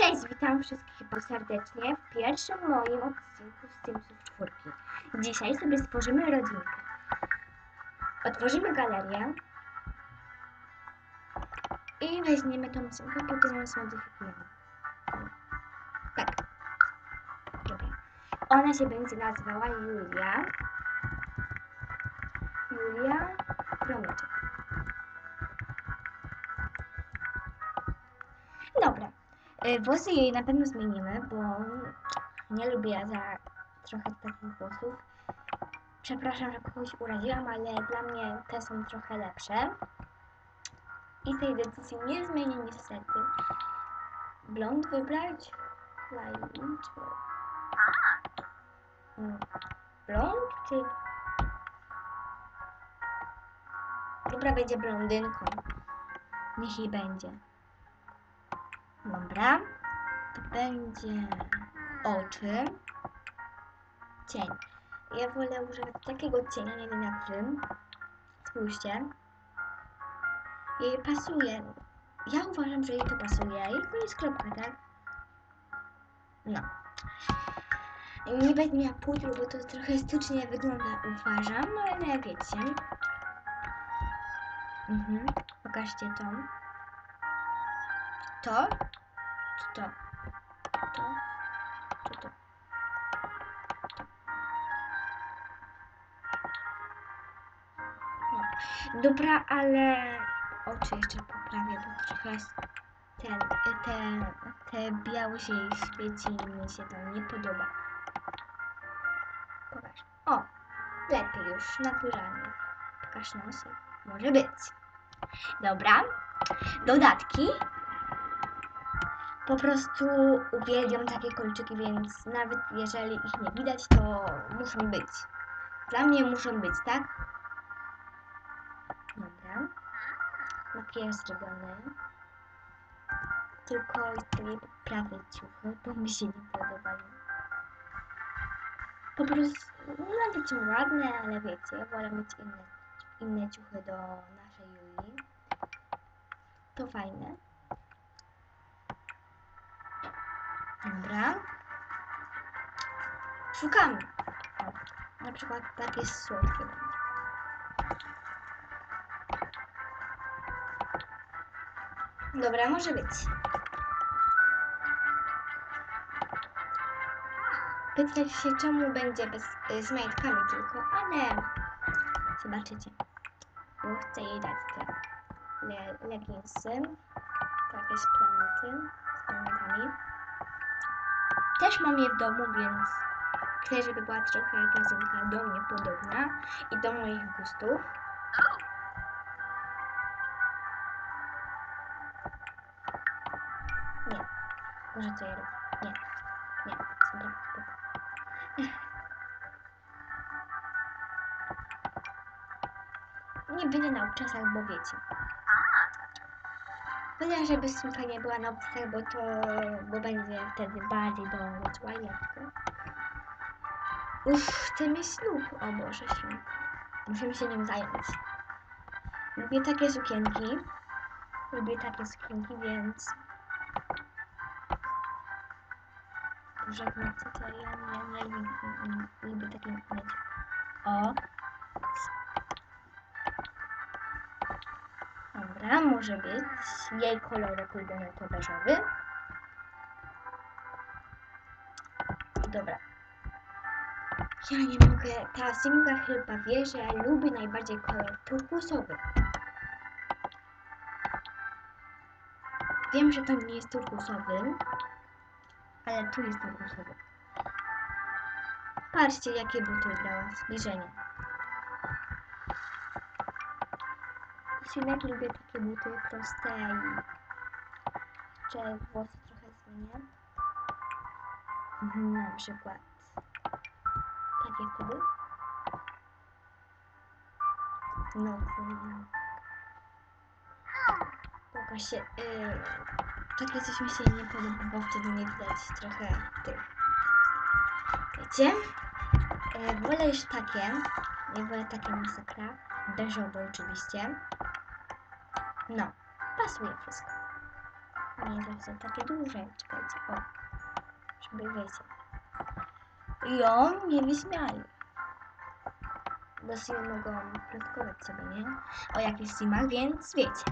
Cześć, witam wszystkich bardzo serdecznie w pierwszym moim odcinku z Simsów 4. Dzisiaj sobie stworzymy rodzinkę. Otworzymy galerię i weźmiemy tą simkę, potem ją zmodyfikujemy. Tak. Dobra. Ona się będzie nazywała Julia. Julia Promyczek. Dobra. Y, Włosy jej na pewno zmienimy, bo nie lubię za trochę takich włosów. Przepraszam, że kogoś uraziłam, ale dla mnie te są trochę lepsze. I tej decyzji nie zmienię niestety. Blond wybrać? Light czy... Mm, Blond czy... Dobra, będzie blondynką. Niech jej będzie. Dobra. To będzie oczy. Cień. Ja wolę używać takiego cienia, nie wiem jak wy. Spójrzcie. Jej pasuje. Ja uważam, że jej to pasuje. I jest kropka, tak? No. Nie będę miała pudru, bo to trochę stycznie wygląda, uważam, ale nie wiecie. Mhm. Pokażcie to. To? Czy to? To? Czy to? No. Dobra, ale oczy jeszcze poprawię, bo trochę ten, te, te białe się świeci i mi się to nie podoba. Pokaż. O! Lepiej już, naturalnie. Pokaż nosek. Może być. Dobra. Dodatki. Po prostu uwielbiam takie kolczyki, więc nawet jeżeli ich nie widać, to muszą być. Dla mnie muszą być, tak? Dobra. Makijaż zrobiony. Tylko sobie prawe ciuchy, bo mi się nie podobają. Po prostu, no są ładne, ale wiecie, wolę mieć inne, inne ciuchy do naszej Julii. To fajne. Dobra. Szukamy. Na przykład takie słodkie będzie. Dobra, może być. Pytać się, czemu będzie bez, y, z majtkami tylko, ale zobaczycie. Bo chcę jej dać te le, leginsy, takie z planety, z planetami. Też mam je w domu, więc chcę, żeby była trochę prezynka do mnie podobna i do moich gustów. Nie. Może co ja robię? Nie. Nie. Dobra. Nie będę na obczasach, bo wiecie. Wolę, żeby suka nie była na obcasach, bo to, bo będzie wtedy bardziej do Twilightu. Uff, chcę mieć ślub. O Boże święty. Musimy się nim zająć. Lubię takie sukienki. Lubię takie sukienki, więc... Jak macie to ja nie, nie, lubię, nie, lubię takie mieć. O. Dobra, może być. Jej kolorek ulubiony to beżowy. Dobra. Ja nie mogę. Ta Simka chyba wie, że ja lubię najbardziej kolor turkusowy. Wiem, że to nie jest turkusowy, ale tu jest turkusowy. Patrzcie, jakie buty wybrałam. Zbliżenie. Synek lubię takie buty proste i że włosy trochę zmienię. Mhm, na przykład takie wtedy. No, no. Pokaż się. Yy, takie coś mi się nie podoba, bo wtedy nie widać trochę tych. Wiecie? Yy, wolę już takie. Nie wolę takie masakra. Beżowe oczywiście. No, pasuje wszystko. nie zawsze takie duże. Czekajcie, o. Żeby wiecie. I on nie wyśmiali. Bo sobie mogą plotkować sobie, nie? O jakichś filmach, więc wiecie.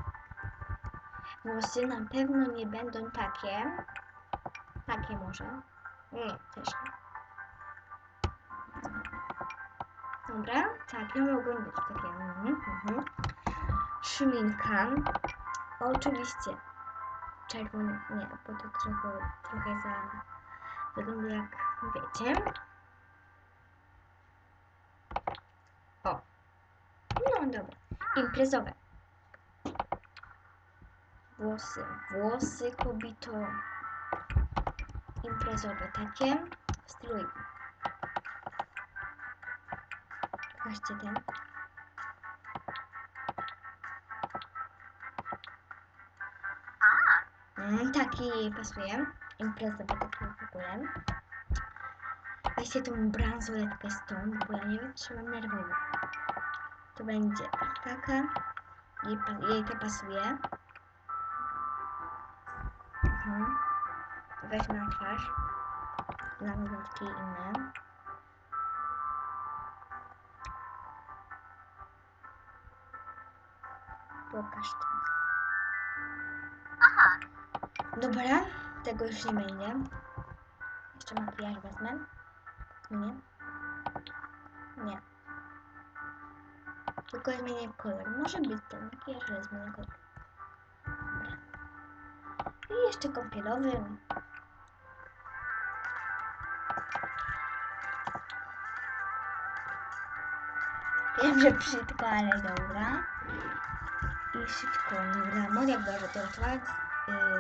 Włosy na pewno nie będą takie. Takie może. Nie, też nie. Dobra, takie mogą być takie. Mhm, mhm. Szminka. Oczywiście czerwony, nie, bo to trochę, trochę za wygląda jak wiecie. O. No dobra. Imprezowe. Włosy. Włosy kobito. Imprezowe takie. Strój. Pokażcie ten. Mm, taki pasuje. Imprezowy taki w ogóle. Weźcie tą bransoletkę stąd, bo ja nie wytrzymam nerwowo. To będzie taka. Jej, jej to pasuje. Mhm. Weźmy na twarz. Są takie inne. Pokaż to. Dobra, tego już nie będzie. Jeszcze makijaż wezmę. Nie. Nie. Tylko zmienię kolor. Może być ten makijaż, ale zmienię kolor. Dobra. I jeszcze kąpielowy. Wiem, że brzydko, ale dobra. I szybko, dobra. Moja była gotowa. Yy,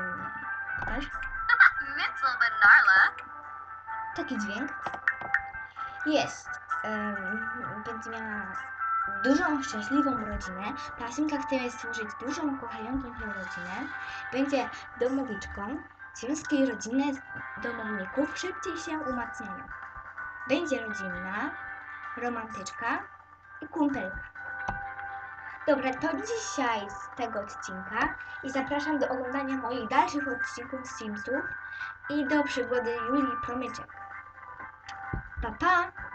taki dźwięk. Jest. Um, będzie miała dużą, szczęśliwą rodzinę. Pasinka chce stworzyć dużą, kochającą się rodzinę. Będzie domowiczką. Związki rodzinne domowników szybciej się umacniają. Będzie rodzinna, romantyczka i kumpelka. Dobra, to dzisiaj z tego odcinka i zapraszam do oglądania moich dalszych odcinków Simsów i do przygody Julii Promyczek. Pa, pa!